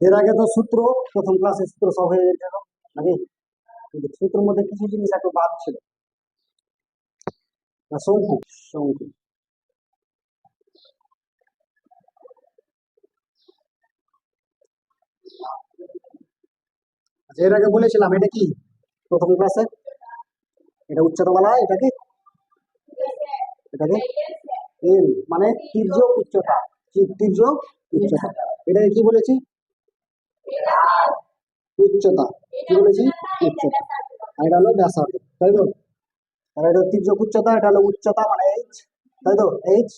এর আগে তো সূত্র, প্রথম ক্লাসে সূত্র সব হয়ে গেছিল নাকি? কিন্তু সূত্রের মধ্যে কিছু জিনিস একটু বাদ ছিল। শঙ্কু শঙ্কু। আচ্ছা এর আগে বলেছিলাম, এটা কি? প্রথম ক্লাসে এটা উচ্চতা বলা হয় এটাকে এটাকে এল মানে তির্যক উচ্চতা। উচ্চতা। এটাকে কি বলেছি? উচ্চতা। কি বলেছি? উচ্চতা আর এটা হলো ব্যাসার্ধ। তাই তো? আর এটা তির্যক উচ্চতা এটা হলো উচ্চতা মানে এইচ তাই তো? এইচ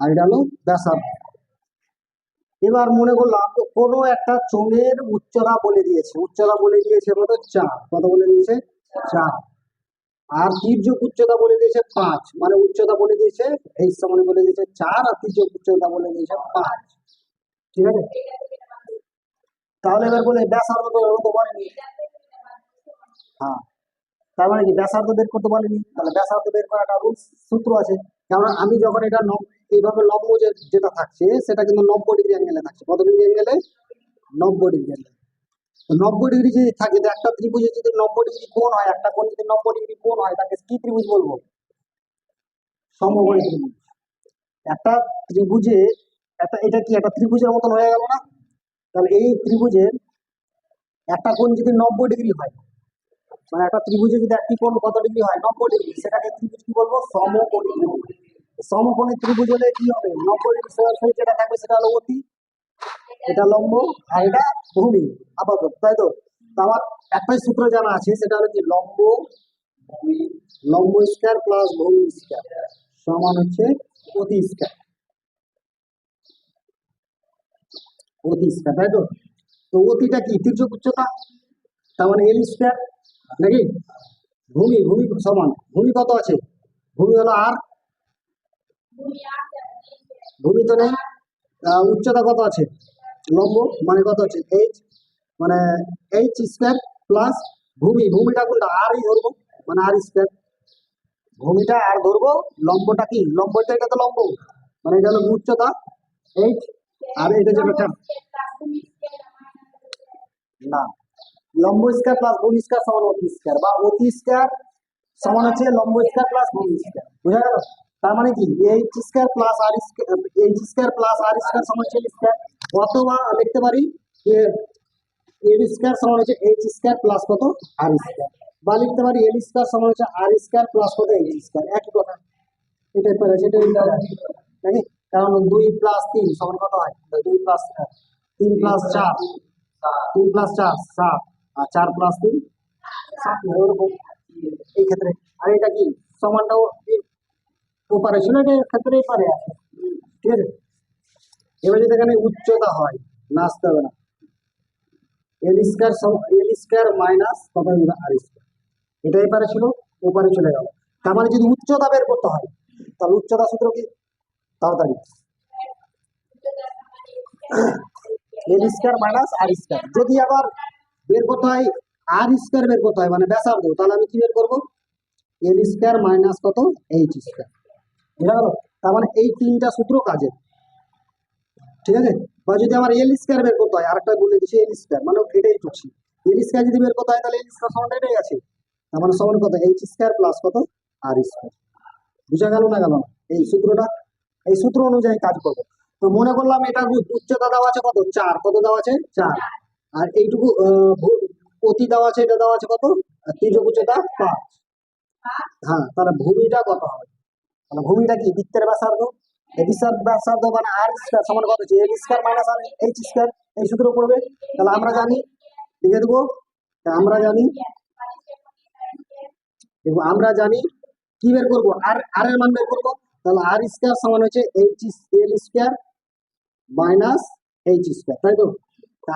আর এটা হলো ব্যাসার্ধ। এবার মনে করলাম কোনো একটা চোঙের উচ্চতা বলে দিয়েছে। উচ্চতা বলে দিয়েছে কত? চার। কত বলে দিয়েছে? চার। আর তির্যক উচ্চতা বলে দিয়েছে পাঁচ মানে উচ্চতা বলে দিয়েছে এই সমানে বলে দিয়েছে চার আর তির্যক উচ্চতা বলে দিয়েছে পাঁচ। ঠিক আছে? তাহলে এবার বলে ব্যাসার্ধ তো তো বলেনি হ্যাঁ তার মানে কি? ব্যাসার্ধ বের করতে বলেনি তাহলে ব্যাসার্ধ বের করার একটা সূত্র আছে। কেননা আমি যখন এটা এইভাবে লম্ব যেটা থাকছে, সেটা কিন্তু নব্বই ডিগ্রি অ্যাঙ্গেলে থাকছে। কত ডিগ্রি অ্যাঙ্গেলে? নব্বই ডিগ্রি অ্যাঙ্গেল। নব্বই ডিগ্রি যদি থাকে একটা ত্রিভুজে যদি নব্বই ডিগ্রি কোণ হয়, একটা কোণ যদি নব্বই ডিগ্রি কোণ হয়, তাকে কি ত্রিভুজ বলব? সমকোণী ত্রিভুজ। একটা ত্রিভুজে, একটা, এটা কি একটা ত্রিভুজের মতন হয়ে গেল না? তাহলে এই ত্রিভুজের একটা কোণ যদি নব্বই ডিগ্রি হয় মানে একটা ত্রিভুজে যদি একটি কোণ কত ডিগ্রি হয়? নব্বই ডিগ্রি। সেটাকে ত্রিভুজ কি বলব? সমকোণী ত্রিভুজ। সমকোণী ত্রিভুজ হলে কি হবে? নব্বই ডিগ্রি সরাসরি যেটা থাকবে সেটা হলো অতি এটা লম্ব আর এটা ভূমি আপাতত, তাই তো? আমার একটাই সূত্র জানা আছে, সেটা হলো কি লম্ব লম্ব স্কয়ার প্লাস ভূমি স্কয়ার সমান হচ্ছে অতি স্কয়ার অতি স্কয়ার তাই তো? তো অতিটা কি? তির্যক উচ্চতা? তার মানে এল স্কয়ার নাকি? ভূমি ভূমি সমান। ভূমি কত আছে? ভূমি হলো আর ভূমি তো নেই। উচ্চতা কত আছে? লম্ব মানে কত আছে? এইচ মানে এইচ স্কয়ার প্লাস ভূমি। ভূমিটা কোনটা? আরই ধরবো। মানে আর স্কয়ার ভূমিটা আর ধরবো। লম্বটা কি? লম্বটা এটা তো লম্ব। মানে এটা হলো উচ্চতা। এইচ আর এটা যেটা না। লম্ব স্কয়ার প্লাস ভূমি স্কয়ার সমান অতি স্কয়ার বা অতি স্কয়ার সমান হচ্ছে লম্ব স্কয়ার প্লাস ভূমি স্কয়ার বুঝা গেল? তার মানে কি? H square plus R H square plus R square সমান হচ্ছে স্কয়ার অথবা লিখতে পারি যে এল স্কয়ার সমান হচ্ছে এইচ স্কয়ার প্লাস কত আর স্কয়ার বা লিখতে পারি এল স্কয়ার সমান হচ্ছে আর স্কয়ার প্লাস কত এইচ স্কয়ার একই কথা। এটাই পারে সেটাই নাকি? কারণ দুই প্লাস তিন সমান কত হয়? দুই প্লাস তিন প্লাস চার, তিন প্লাস চার, সাত। আর চার প্লাস তিন, সাত। এই ক্ষেত্রে, আর এটা কি? সমানটাও এই ওপারে ছিল এটা ক্ষেত্রে এপারে আছে। ঠিক আছে? এবার যদি এখানে উচ্চতা হয় না আসতে হবে না। L square L square minus কত আর স্কয়ার এটা এপারে ছিল, ওপারে চলে গেল। তার মানে যদি উচ্চতা বের করতে হয়, তাহলে উচ্চতা সূত্র কি? তাড়াতাড়ি। L square minus R square যদি আবার বের করতে হয় আর স্কয়ার বের করতে হয় মানে ব্যাসার্ধ, তাহলে আমি কি বের করব? এল স্কয়ার মাইনাস কত? এইচ স্কয়ার বুঝা তার মানে এই তিনটা সূত্র কাজের। ঠিক আছে? বা যদি আমার এল স্কয়ার বের করতে হয়, আরেকটা বলে দিচ্ছি এল স্কয়ার মানে এটাই করছি এল স্কয়ার যদি বের করতে হয়, তাহলে এল স্কয়ার সমান এটাই আছে। তার মানে সমান কত? এইচ স্কয়ার প্লাস কত? আর স্কয়ার বুঝা গেল না গেল? এই সূত্রটা, এই সূত্র অনুযায়ী কাজ করব। তো মনে করলাম এটা উচ্চতা দেওয়া আছে কত? চার। কত দেওয়া আছে? চার। আর এইটুকু অতি দেওয়া আছে, এটা দেওয়া আছে কত? তির্যক উচ্চতা পাঁচ। হ্যাঁ তাহলে ভূমিটা কত হবে? তাহলে ভূমিটা কি? বৃত্তের ব্যাসার্ধ? এই বৃত্তের মানে আর স্কয়ার সমান কত হচ্ছে? L square minus R H square এই সূত্র পড়বে। তাহলে আমরা জানি, লিখে দেবো আমরা জানি, দেখো, আমরা জানি কি বের করব? আর আর এর মান বের করব। তাহলে আর স্কয়ার সমান হচ্ছে H L square minus H square তাই তো?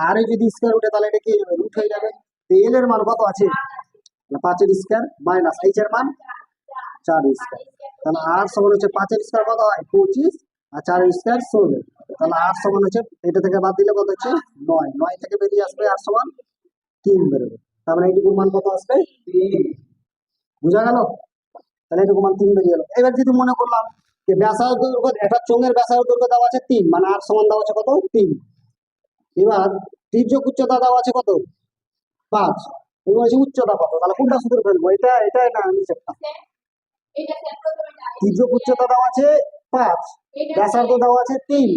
আর যদি স্কয়ার উঠে, তাহলে এটা কি রুট হয়ে যাবে। এল এর মান কত আছে? পাঁচের স্কয়ার মাইনাস এইচ এর মান চার স্কয়ার তাহলে আর সমান হচ্ছে পাঁচের স্কয়ার কত হয়? পঁচিশ। আর চার স্কয়ার ষোলো। তাহলে আর সমান হচ্ছে, এটা থেকে বাদ দিলে কত হচ্ছে? নয়। নয় থেকে বেরিয়ে আসবে আর সমান তিন বেরোবে। তার মানে এইটুকুর মান কত আসবে? বুঝা গেল? তাহলে এটুকু মান তিন বেরিয়ে গেল। এবার যদি মনে করলাম যে ব্যাসার্ধ দৈর্ঘ্য একটা চোঙের ব্যাসার্ধ দৈর্ঘ্য দেওয়া আছে তিন মানে আর সমান দেওয়া আছে কত? তিন। এবার তির্যক উচ্চতা দেওয়া আছে কত? পাঁচ। এবার উচ্চতা কত? তাহলে কোনটা সূত্র ফেলব? এটা এটা না, নিচেরটা। তির্যক উচ্চতা দেওয়া আছে পাঁচ ব্যাসার্ধ দেওয়া আছে তিন।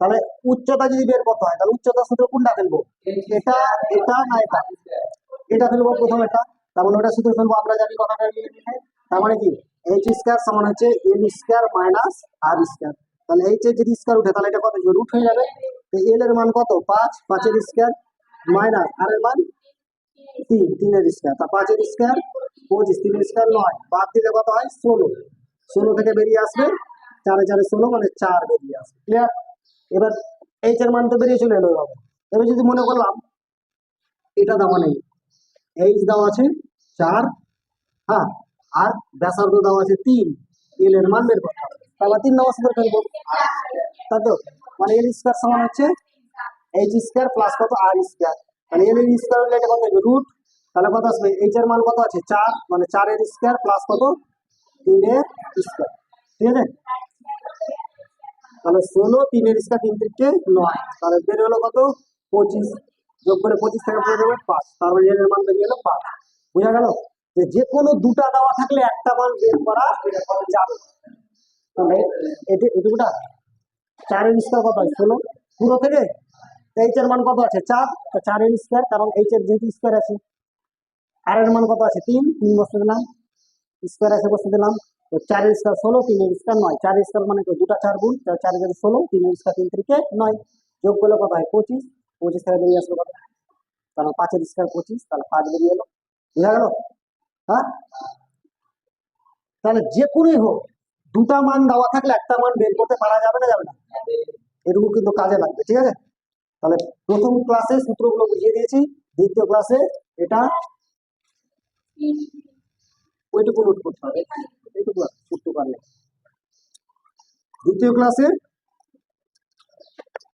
তাহলে উচ্চতা যদি বের করতে হয় তাহলে উচ্চতা সূত্র কোনটা ফেলব? এটা এটা না এটা? এটা ফেলব প্রথম এটা। তার মানে ওটা সূত্র ফেলব আমরা জানি কথাটা তার মানে কি? এইচ স্কোয়ার সমান হচ্ছে L square minus R square তাহলে এইচ এর যদি স্কোয়ার উঠে তাহলে এটা কত? রুট হয়ে যাবে। এল এর মান কত? পাঁচ পাঁচের স্কোয়ার মাইনাস আর এর মান তিন তিনের স্কোয়ার। তা পাঁচের স্কোয়ার, পঁচিশ, তিনের স্কোয়ার নয়। বাদ দিলে কত হয়? ষোলো। ষোলো থেকে বেরিয়ে আসবে চারে চারে ষোলো মানে চার বেরিয়ে আসবে। ক্লিয়ার এবার এইচ এর মান তো বেরিয়ে চলে এলো এবার যদি মনে করলাম, এটা দেওয়া নেই। এইচ দেওয়া আছে চার হ্যাঁ আর ব্যাসার্ধ দেওয়া আছে তিন। এল এর মান বের করতে তাহলে তিন নম্বর সূত্র ফেলব তাই তো? মানে এল স্কোয়ার সমান হচ্ছে এইচ স্কোয়ার প্লাস কত? আর স্কোয়ার মানে এল এর স্কোয়ার হলে এটা কত হবে রুট তাহলে কত আসবে এর মান কত আছে? চার মানে চারের স্কোয়ার প্লাস কত? তিনের স্কোয়ার ঠিক আছে? তাহলে ষোলো তিনের স্কোয়ার তিন থেকে নয়, তাহলে বের হলো কত? পঁচিশ, যোগ করে পঁচিশ থেকে বের হবে পাঁচ তারপরে এর মান বেরিয়ে গেলো পাঁচ, বোঝা গেল? যে যে কোনো দুটা দেওয়া থাকলে একটা মান বের করা যাবে। তাহলে এটি- এটুকুটা, চারের স্কোয়ার কত ষোলো, পুরো থেকে এইচ এর মান কত আছে? চার। তো চারের স্কোয়ার কারণ এইচ এর যেহেতু স্কোয়ার আছে আর এর মান কত আছে? তিন। তিন বসতে দিলাম। স্কোয়ার আছে বসতে দিলাম। তো চারের স্কোয়ার ষোলো তিনের স্কোয়ার নয়। চারের স্কোয়ার মানে দুটা চার গুণ চার যদি ষোলো তিনের স্কোয়ার তিন থেকে নয়। যোগ করলে কত হয়? পঁচিশ। পঁচিশ থেকে বেরিয়ে আসলো কত? তাহলে পাঁচের স্কোয়ার পঁচিশ, তাহলে পাঁচ বেরিয়ে এলো। বুঝা গেল? হ্যাঁ? তাহলে যে কোনোই হোক, দুটা মান দেওয়া থাকলে একটা মান বের করতে পারা যাবে না যাবে না? এটুকু কিন্তু কাজে লাগবে, ঠিক আছে? তাহলে প্রথম ক্লাসে সূত্রগুলো বুঝিয়ে দিয়েছি, দ্বিতীয় ক্লাসে এটা ওইটুকু নোট করতে হবে। পারলে। দ্বিতীয় ক্লাসে